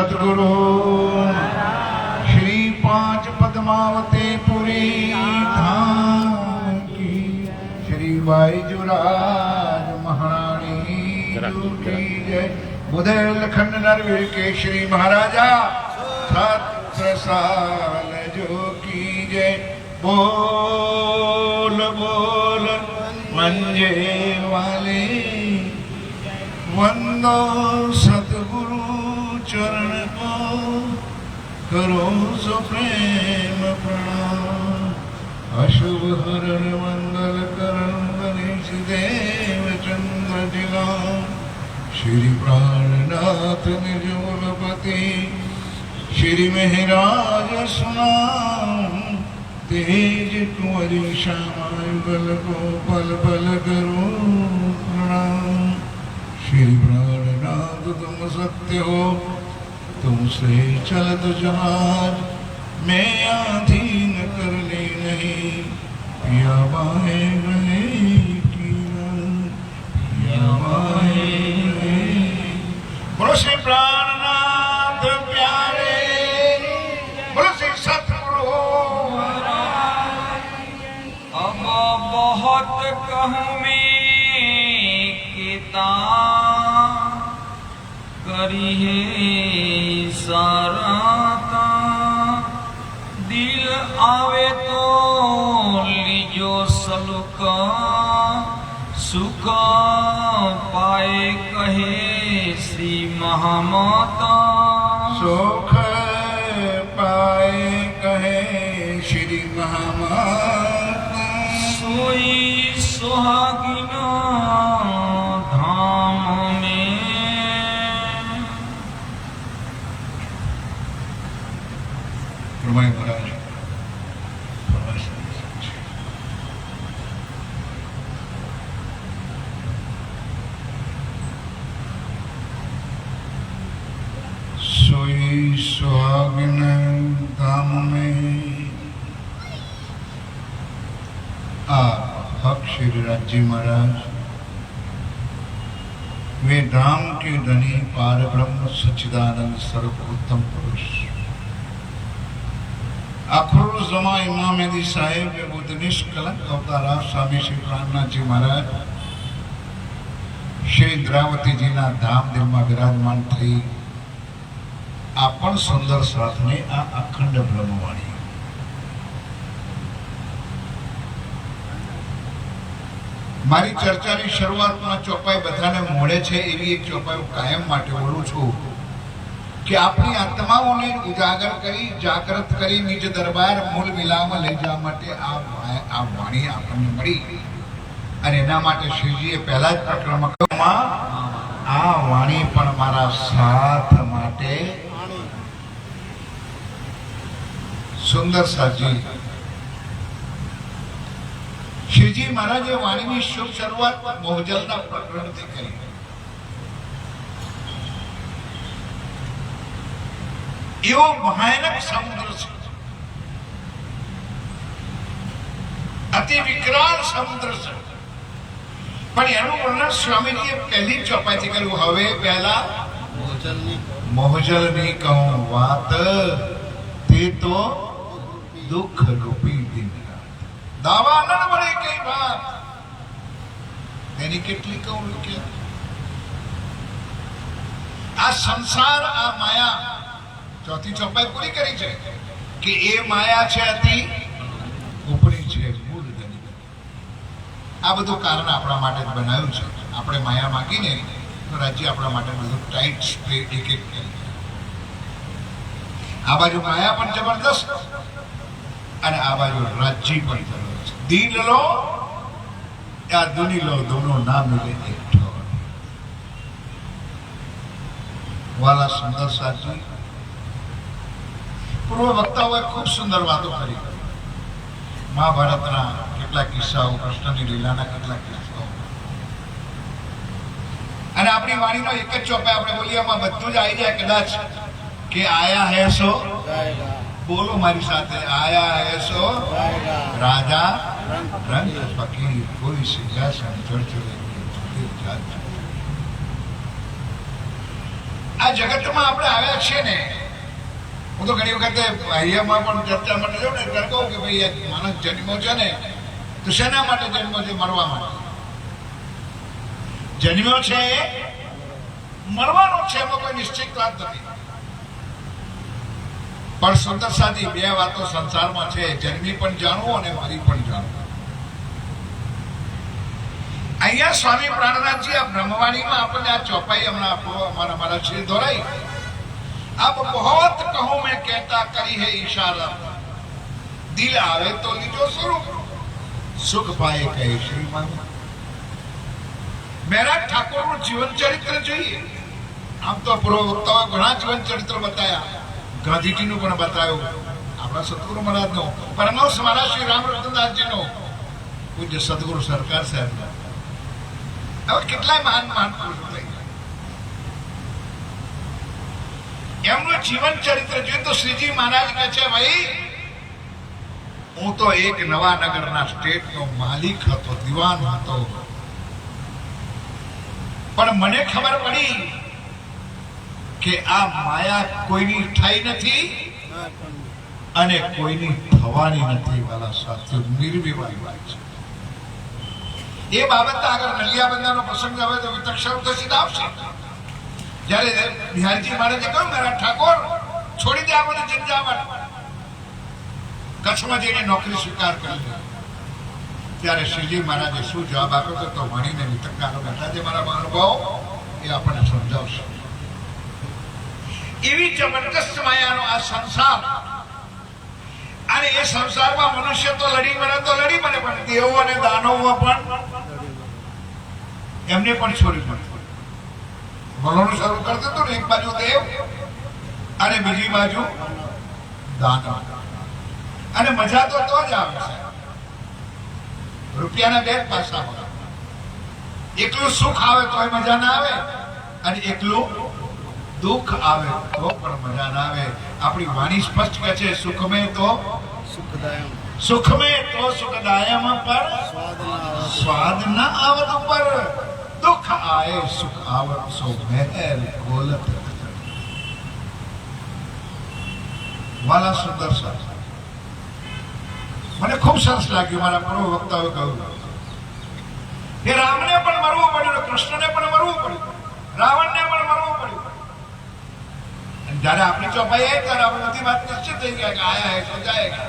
સદગુરુ શ્રી પાંચ પદ્માવતી પુરી ધામ કી શ્રી બાઈજુરાજ મહારાણી કી જય બુધેલખંડ નરવીર કેશરી મહારાજા છત્રસાલ જો કી જય બોલ બોલ મંજે વાલે વંદો સદગુરુ ચરણ કો કરો સો પ્રેમ પ્રણામ અશુભ હરણ મંગલ કરણ ગણેશ દેવ ચંદ્ર જિલા શ્રી પ્રાણનાથ નિર્મલપતિ શ્રી મહેરાજ સુનામ તેજ કુંવરી શ્યામાયુગલ ગોપલ બલ કરો પ્રણામ श्री प्राणनाथ तुम सत्य हो तुमसे चलत जहाज मैं अधीन करने नहीं पिया बाहे सुख पाए कहे श्री महामाता। सुख पाए कहे श्री महामाता। सोई सुहागिना સોઈ સુહાગન ધામ में आ हक श्री राज्य महाराज वे धाम के धनी पार ब्रह्म सच्चिदानंद सर्वोत्तम पुरुष અખરુલ જમા ઇમામ મેદી સાહેબ એ બુદ્ધ નિષ્કલંક અવતારા સ્વામી શ્રી પ્રાણનાથજી મહારાજ શ્રી ઇન્દ્રાવતીજીના ધામ દિલમાં બિરાજમાન થઈ આ પણ સુંદર સાથને આ અખંડ બ્રહ્મવાણી મારી ચર્ચાની શરૂઆતમાં ચોપાઈ બધાને મળે છે એવી એક ચોપાઈ કાયમ માટે બોલું છું કે આપણી આત્માઓને ઉજાગર કરી જાગૃત કરી, નિજ દરબાર મૂળ મિલામાં લઈ જવા માટે આ વાણી આપણને મળી. અને એના માટે શ્રીજીએ પહેલા જ પ્રકરણમાં આ વાણી પણ મારા સાથ માટે સુંદર સાજી. શ્રીજી મહારાજે વાણીની શુભ શરૂઆત મોહજલના પ્રકરણથી કરી. એવો ભયાનક સમુદ્ર છે. અતિ વિકરાળ સમુદ્ર છે. પણ એનું વર્ણન સ્વામીજીએ પહેલી જ ચોપાઈથી કર્યું. હવે પહેલા મોહજલની કહું વાત. તે તો દુઃખ રૂપી દિન. દાવા ન મળે કઈ વાત તેની કેટલી કહું કે આ સંસાર, આ માયા ચોથી ચોપાઈ પૂરી કરી છે કે એ માયા છે અતિ ઉપરી છે મૂળ. આ બધું કારણ આપણા માટે બનાવ્યું છે આપણે માયા માગીને તો રાજ્ય આપણા માટે બધું ટાઈટ સ્પ્રે એક એક. આ બાજુ માયા પણ જબરદસ્ત અને આ બાજુ રાજી પણ થયો છે. દિલ લો આ દુની લો દોનો ના મિલે એકઠો વાલા સુંદર સાચી. પૂર્વ વક્તાઓએ ખૂબ સુંદર વાતો કરી. મહાભારતના કેટલા કિસ્સાઓ, કૃષ્ણની લીલાના કેટલાક કિસ્સાઓ. અને આપણી વાણીનો એક જ ચોપે આપણે બોલીએ બધું જ આવી જાય કદાચ કે આયા હે સો? બોલો મારી સાથે. આયા એસો રાજા? રંગ ફકીર કોઈ સિંહાસન ચડચડે આ જગતમાં આપણે આવ્યા છીએ ને. હું તો ઘણી વખતે બાહ્યમાં પણ ચર્ચા માટે જાઉં ને ત્યારે કહું કે ભાઈ એક માણસ જન્મો છે ને, તો શેના માટે જન્મ છે? મરવા માટે. જન્મ્યો છે મરવાનો છે એમાં કોઈ નિશ્ચિત વાત નથી. પણ સુંદરસાજી બે વાતો સંસારમાં છે. જન્મી પણ જાણવું અને મારી પણ જાણવું અહીંયા સ્વામી પ્રાણનાથજી આ બ્રહ્મવાણીમાં આપણને આ ચોપાઈ હમણાં આપો, અમારા મારા શિર ધોરાઈ. આપ બહોત કહું મેં, કહેતા કરી હે ઈશારા. દિલ આવે તો લીજો સ્વરૂપ. સુખ પાએ કહે શ્રીમાન. મહેરાજ ઠાકોરનું જીવન ચરિત્ર જોઈએ. આમ તો પૂર્વ વક્તામાં ઘણા જીવન ચરિત્ર બતાવ્યા ગાંધીજીનું પણ બતાવ્યું. આપણા સદગુરુ મહારાજનો. પરમહંસ મહારાજ શ્રી રામરતનદાસજીનો. પૂજ્ય સદગુરુ સરકાર સાહેબનો. હવે કેટલાય મહાન મહાન પુરુષો થઈ એમનું જીવન ચરિત્ર જોઈએ તો શ્રીજી મહારાજ કહે છે, ભાઈ, હું તો એક નવા નગરના સ્ટેટનો માલિક હતો, દિવાન હતો. પણ મને ખબર પડી કે આ માયા કોઈની થઈ નથી અને કોઈની થવાની નથી, વાલા સાથીઓ નિર્વિવાદી વાત છે. એ બાબત આગળ નલિયા બંધાનો પ્રસંગ આવે તો વિતક્ષર તો આવશે. જ્યારે બિહારજી મહારાજે કહ્યું મારા ઠાકોર, છોડી દે આ જંજાવટ કચ્છમાં જઈને નોકરી સ્વીકાર કરી. ત્યારે શ્રીજી મહારાજે શું જવાબ આપ્યો હતો તો વણીને વિતંગાનો બેઠા છે મારા મહાનુભાવ, એ આપણને સમજાવશે. એવી જબરદસ્ત માયાનો આ સંસાર. અને એ સંસારમાં મનુષ્ય તો લડી મને તો લડી મને પણ દેવો અને દાનવો પણ એમને પણ છોડી પડે બોલવાનું શરૂ કરી દીધું ને, એક બાજુ દેવ અને બીજી બાજુ દાનવ. અને મજા તો તો જ આવે છે. રૂપિયાના બે પાસા હોય. એકલું સુખ આવે તોય મજા ના આવે, અને એકલું દુઃખ આવે તો પણ મજા ના આવે. આપણી વાણી સ્પષ્ટ કહે છે સુખમે તો સુખદાયમ. સુખમે તો સુખદાયમ પર સ્વાદ ન આવત ઉપર. દુઃખ આય સુખ આવત સો મહેલ ગોલત. વાલા સુંદર સર મને ખૂબ સરસ લાગ્યું મારા પૂર્વ વક્તાએ કહ્યું. કે રામને પણ મરવું પડ્યું કૃષ્ણને પણ મરવું પડ્યું. રાવણને પણ મરવું જ્યારે આપણી ચોપાઈ આવી ત્યારે આપણે બધી વાત નિશ્ચિત થઈ ગયા કે આયા હે તો જાયગા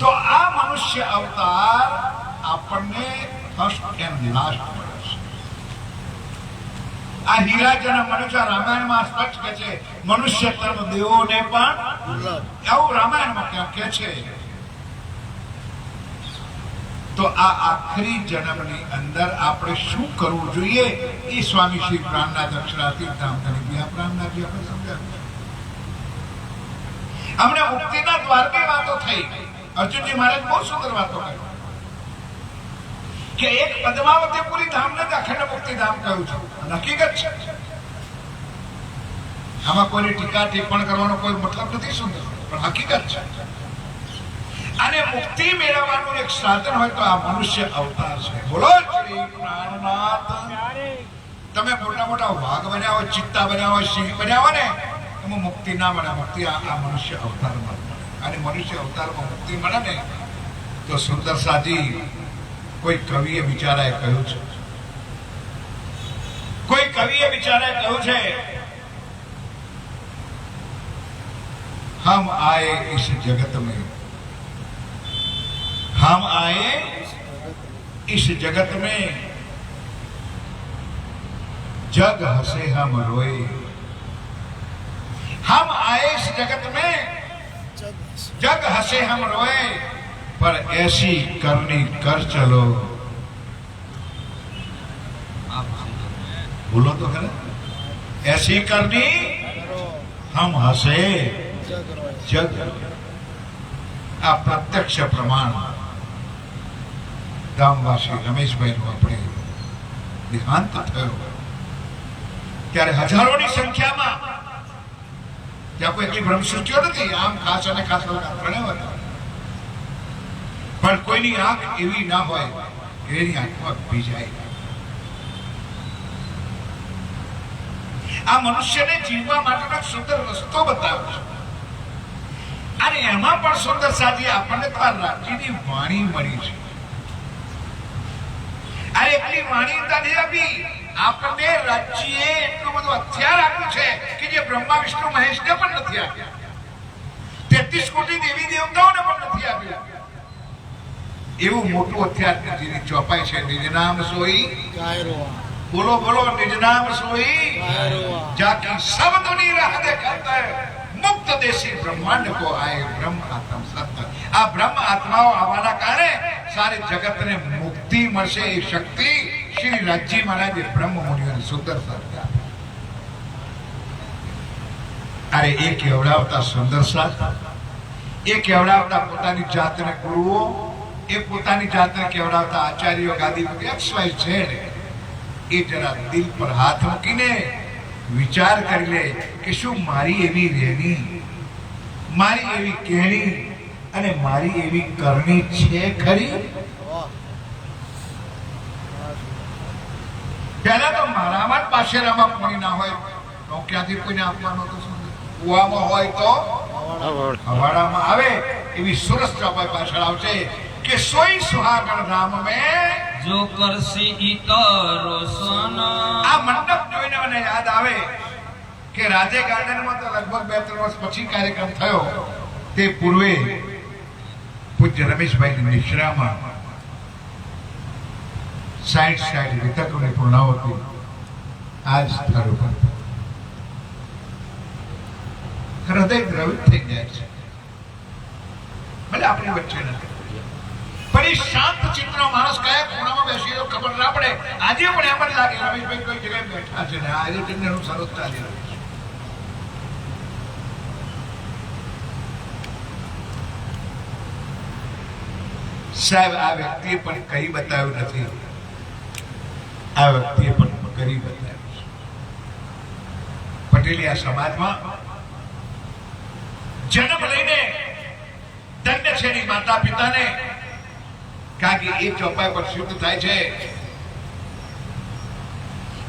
તો આ મનુષ્ય અવતાર આપણને ફર્સ્ટ એન્ડ લાસ્ટ મળે આ હીરાજન મનુષ્ય રામાયણમાં સ્પષ્ટ કહે છે મનુષ્ય દેવો દેવોને પણ એવું રામાયણમાં ક્યાં કહે છે. તો આ આખરી જન્મની અંદર આપણે શું કરવું જોઈએ એ સ્વામી શ્રી પ્રાણના દક્ષિણાથી ધામ તરીકે પ્રાણનાથજી, આપણે સમજાવ્યું અમને મુક્તિના દ્વારની વાતો થઈ. અર્જુનજી મહારાજ બહુ સુંદર વાતો કરી. કે એક પદ્માવતીપુરી ધામને અખંડ મુક્તિ ધામ કહ્યું છે. હકીકત છે. આમાં કોઈની ટીકા ટિપ્પણ કરવાનો કોઈ મતલબ નથી સુંદર. પણ હકીકત છે. અને મુક્તિ મેળવવાનું એક સાધન હોય તો આ મનુષ્ય અવતાર છે. બોલો, શ્રી પ્રાણનાથ. તમે મોટા મોટા વાઘ બન્યા હોય, ચિત્તા બન્યા હોય, સિંહ બન્યા હોય ને, એમાં મુક્તિ ના મળે. મુક્તિ આ મનુષ્ય અવતારમાં અને મનુષ્ય અવતારમાં મુક્તિ મળે ને, તો સુંદર સાજી કોઈ કવિએ બિચારાએ કહ્યું છે. કોઈ કવિએ બિચારાએ કહ્યું છે, હમ આએ ઇસ જગત મેં हम आए इस जगत में। जग हसे हम रोए। हम आए इस जगत में। जग हसे हम रोए, पर ऐसी करनी कर चलो। बोलो तो खरा ऐसी करनी हम हसे। जग आ प्रत्यक्ष प्रमाण। ગામવાસી રમેશભાઈનું આપણે દેહાંત થયો. ત્યારે હજારોની સંખ્યામાં ત્યાં કોઈ એટલી ભ્રમસૃષ્ટિઓ નથી. આમ ખાસ અને ખાસ ત્રણેય હતા પણ કોઈની આંખ એવી ના હોય એની આંખમાં ભીજાય આ મનુષ્યને જીવવા માટેનો સુંદર રસ્તો બતાવ્યો છે. અને એમાં પણ સુંદર સાજી આપણને તો આ રાજીની વાણી મળી છે. આ એટલી માન્યતા નહીં આપી. આપણને રાજ્યએ એટલું બધું હથિયાર આપ્યું છે કે જે બ્રહ્મા, વિષ્ણુ, મહેશને પણ નથી આપ્યા. તેત્રીસ કોટી દેવી દેવતાઓને પણ નથી આપ્યા. એવું મોટું હથિયાર જેની ચોપાઈ છે. નિજ નામ સોઈ. બોલો બોલો, નિજ નામ સોઈ. જાકી સબ દુનિયા દેખાતા હૈ મુક્ત દેશી બ્રહ્માંડ કો આય બ્રહ્મ આત્મ સત્તા આ બ્રહ્મ આત્માઓ આવવાના કારણે સારે જગતને મુક્તિ મળશે એ શક્તિ શ્રી રાજજી મહારાજે બ્રહ્મ મુનિઓને સુંદર સર્જા અરે એ કેવડાવતા સુંદર સાથ એ કેવડાવતા પોતાની જાતને ગુરુઓ એ પોતાની જાતને કેવડાવતા આચાર્યો ગાદી એક્સ વાય ઝેડ એ જરા દિલ પર હાથ મૂકીને વિચાર કરી લે કે શું મારી એવી રહેણી મારી એવી કહેણી અને મારી એવી કરણી છે ખરી? પહેલા તો મારામાં જ પાછેરામાં પાણી ના હોય. તો ક્યાંથી કોઈને આપવાનો તો? કૂવામાં હોય તો? હવાડામાં આવે એવી સુરસ ચોપાઈ પાછળ આવશે કે સોઈ સુહાગણ રામ મે જો કરસી ઈતરો સન. આ મંડપ જોઈને મને યાદ આવે કે રાજે ગાર્ડનમાં તો લગભગ બે ત્રણ વર્ષ પછી કાર્યક્રમ થયો. તે પૂર્વે પૂજ્ય રમેશભાઈ મિશ્રામાં સાઈઠ સાઈઠ વિતકોની પૂર્ણાવતી આ જ સ્થળ ઉપર હૃદય દ્રવિત થઈ જાય છે. ભલે આપણી વચ્ચે નથી પણ એ શાંત ચિત્ર માણસ કયા ખૂણામાં બેસી ખબર ના પડે. આજે પણ એમ જ લાગે, રમેશભાઈ કોઈ જગ્યાએ બેઠા છે ને, આજે તેમને એનું સરસ ચાલી રહ્યું છે. સાહેબ, આ વ્યક્તિએ પણ કઈ બતાવ્યું નથી. આ વ્યક્તિએ પણ કરી બતાવ્યું પટેલિયા સમાજમાં જન્મ લઈને ધન્ય છે માતા પિતાને કારણ કે એ ચોપાઈ પર શુદ્ધ થાય છે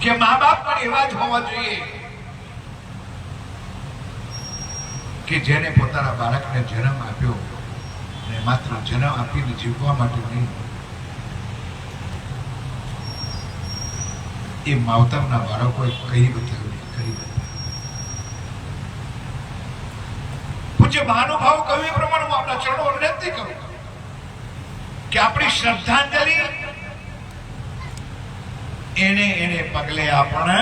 કે મા બાપ પણ એવા જ હોવા જોઈએ કે જેને પોતાના બાળકને જન્મ આપ્યો અને માત્ર જન્મ આપીને જીવવા માટે નહીં. એ માવતરના બાળકોએ કહી બતાવ્યું કરી બતાવ્યું. પૂજ્ય મહાનુભાવ કહ્યું એ પ્રમાણે હું આપણા ચરણો વિનંતી કરું કે આપણી શ્રદ્ધાંજલિ એને એને પગલે આપણે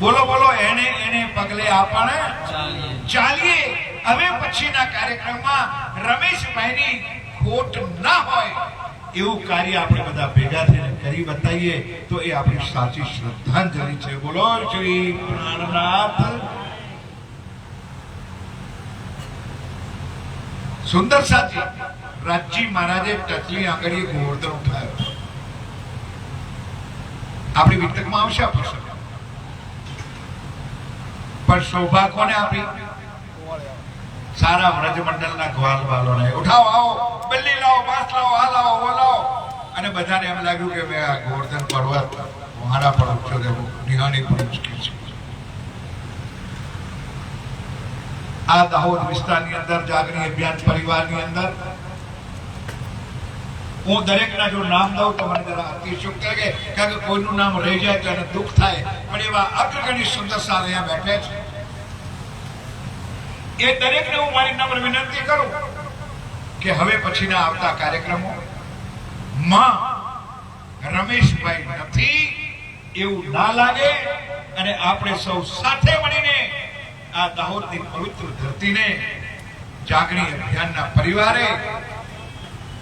બોલો બોલો એને એને પગલે આપણે ચાલીએ. ચાલીએ. હવે પછીના કાર્યક્રમમાં રમેશભાઈની ખોટ ના હોય એવું કાર્ય આપણે બધા ભેગા થઈને કરી બતાવીએ, તો એ આપણી સાચી શ્રદ્ધાંજલિ છે. બોલો શ્રી પ્રાણનાથ. સુંદર સાથી રાજી મહારાજે ટચલી આંગળીએ ગોવર્ધન ઉઠાયો આપણી વિતકમાં આવશે પણ સૌભાગ્ય કોને આપી સારા વ્રજમંડળના ગ્વાલ વાલોને ઉઠાવો, આવો, બલ્લી લાવો બાસ લાવો આ લાવો. ઓ અને બધાને એમ લાગ્યું કે મેં આ ગોવર્ધન પર્વત મારા પર ઊંચો રહેવું નિહાની પણ મુશ્કેલ છે. આ દાહોદ વિસ્તારની અંદર જાગરી અભિયાન પરિવારની અંદર, હું દરેકના જો નામ દઉં તો મને જરા અતિશયોક્તિ લાગે. કારણ કે કોઈનું નામ રહી જાય તો એને દુઃખ થાય. પણ એવા અગ્રગણી સુંદર અહીંયા બેઠે છે. એ દરેકને હું મારી નમ્ર વિનંતી કરું કે હવે પછીના આવતા કાર્યક્રમો માં રમેશભાઈ નથી એવું ના લાગે અને આપણે સૌ સાથે મળીને આ દાહોદની પવિત્ર ધરતીને જાગણી અભિયાનના પરિવારે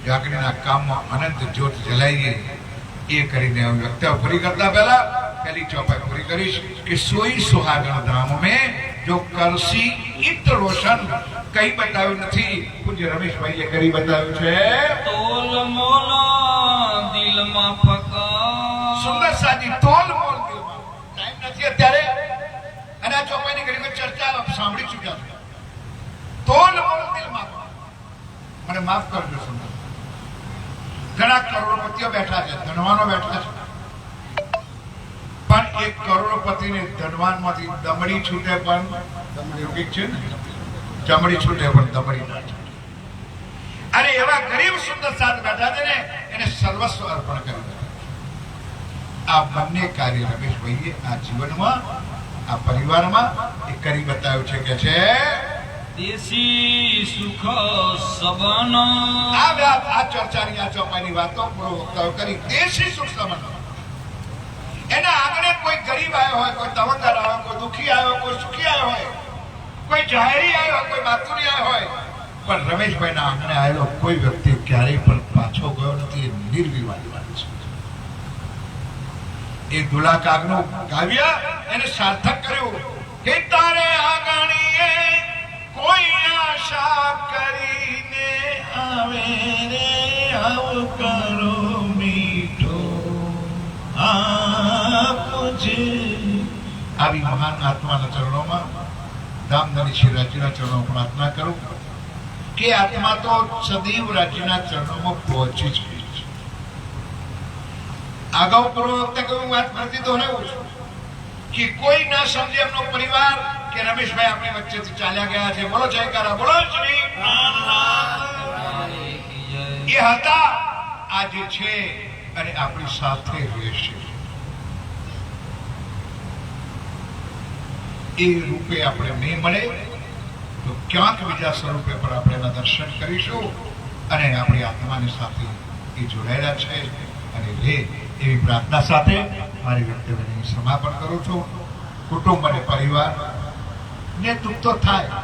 જાગણીના કામમાં અનંત જ્યોત જલાઈએ એ કરીને હું વક્તવ્ય પૂરી કરતા પહેલા પહેલી ચોપાઈ પૂરી કરીશ કે સોઈ સુહાગણ ધામ મેં જો કરશી ઈત રોશન કઈ બતાવ્યું નથી. પૂજ્ય રમેશભાઈએ કરી બતાવ્યું છે. તોલ મોલ દિલમાં ફકા સુંદર સાજી તોલ મોલ દિલમાં ટાઈમ નથી અત્યારે. અને આ ચોપાઈની ઘણી ચર્ચા સાંભળી ચૂક્યા છે. તોલ મોલ દિલમાં મને માફ કરજો સુંદર. ઘણા કરોડપતિઓ બેઠા છે ધનવાનો બેઠા છે. પણ ને ધનવાનમાંથી દમડી છૂટે પણ યોગિક છે ને? ચમડી છૂટે પણ દમડી ના છૂટે. અને એવા ગરીબ સુંદર સાથ બેઠા છે ને એને સર્વસ્વ અર્પણ કરી દીધું આ બંને કાર્ય રમેશભાઈએ આ જીવનમાં આ પરિવારમાં એ કરી બતાવ્યું છે કે છે દેશી સુખ સબન આ વાત આ ચર્ચાની આ ચોપાઈની વાતો પૂરો વક્તાઓ કરી. દેશી સુખ સંબંધો એના આંગણે કોઈ ગરીબ આવ્યો હોય, કોઈ તવંગર આવ્યો કોઈ દુખી આવ્યો કોઈ સુખી આવ્યો હોય, કોઈ જાહેરી આવ્યો કોઈ માતુરી આવ્યો હોય, પણ રમેશભાઈના આંગણે આવેલો કોઈ વ્યક્તિ ક્યારેય પણ પાછો ગયો નથી, એ નિર્વિવાદી વાત છે. એ દુલા કાગનું કાવ્ય એને સાર્થક કર્યું. કે તારે આંગણીએ કોઈ આશા કરીને આવે રે આવકારો મીઠો. આવી મહાન આત્માના ચરણોમાં દામધની શ્રી રાજ્યના ચરણો પ્રાર્થના કરું. કે આત્મા તો સદૈવ રાજ્યના ચરણોમાં પહોંચી જ ગઈ છે. અગાઉ પૂર્વ વખતે કહ્યું વાત ફરીથી દોહરાવું છું કે કોઈ ના સમજે એમનો પરિવાર કે રમેશભાઈ આપણી વચ્ચેથી ચાલ્યા ગયા છે. બોલો જયકારા બોલો શ્રી. એ હતા આજે છે અને આપણી સાથે રહેશે. એ રૂપે આપણે નહીં મળે, તો ક્યાંક બીજા સ્વરૂપે પણ આપણે એના દર્શન કરીશું અને આપણી આત્માની સાથે એ જોડાયેલા છે. અને લે, એવી પ્રાર્થના સાથે મારી વ્યક્તિત્વની સમાપન કરું છું. કુટુંબ અને પરિવાર, ને દુઃખ તો થાય,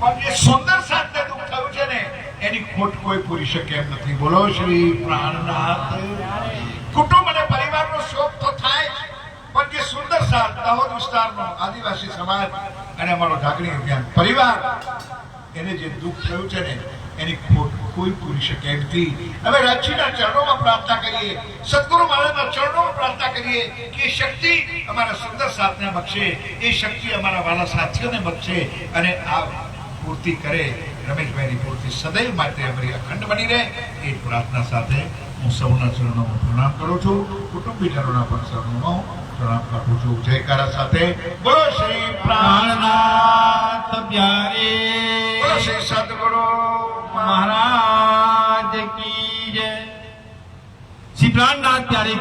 પણ જે સુંદર સાથે દુઃખ થયું છે ને, એની ખોટ કોઈ પૂરી શકે એમ નથી. બોલો, શ્રી પ્રાણનાથ. કુટુંબ અને પરિવારનો પણ જે સુંદર દાહોદ વિસ્તારનો આદિવાસી સમાજ અને અમારો ઢાકણી અભિયાન. પરિવાર, એને જે દુઃખ થયું છે ને, એની ખોટ કોઈ પૂરી શકે એમ નથી. હવે રાજ્યના ચરણોમાં પ્રાર્થના કરીએ, સદગુરુ મહારાજના ચરણોમાં પ્રાર્થના કરીએ કે શક્તિ અમારા સુંદર સાથને બક્ષે, એ શક્તિ અમારા વાલા સાથીઓને બક્ષે અને આ પૂર્તિ કરે. રમેશભાઈની પૂર્તિ સદૈવ માટે અમારી અખંડ બની રહે. એ પ્રાર્થના સાથે હું સૌના ચરણોમાં પ્રણામ કરું છું. કુટુંબીજનોના પણ ચરણોમાં પ્રણામ કરું છું. જયકારા સાથે બોલો શ્રી પ્રાણનાથ પ્યારે. બોલો શ્રી સદગુરુ મહારાજ કી જય. શ્રી પ્રાણનાથ પ્યારે.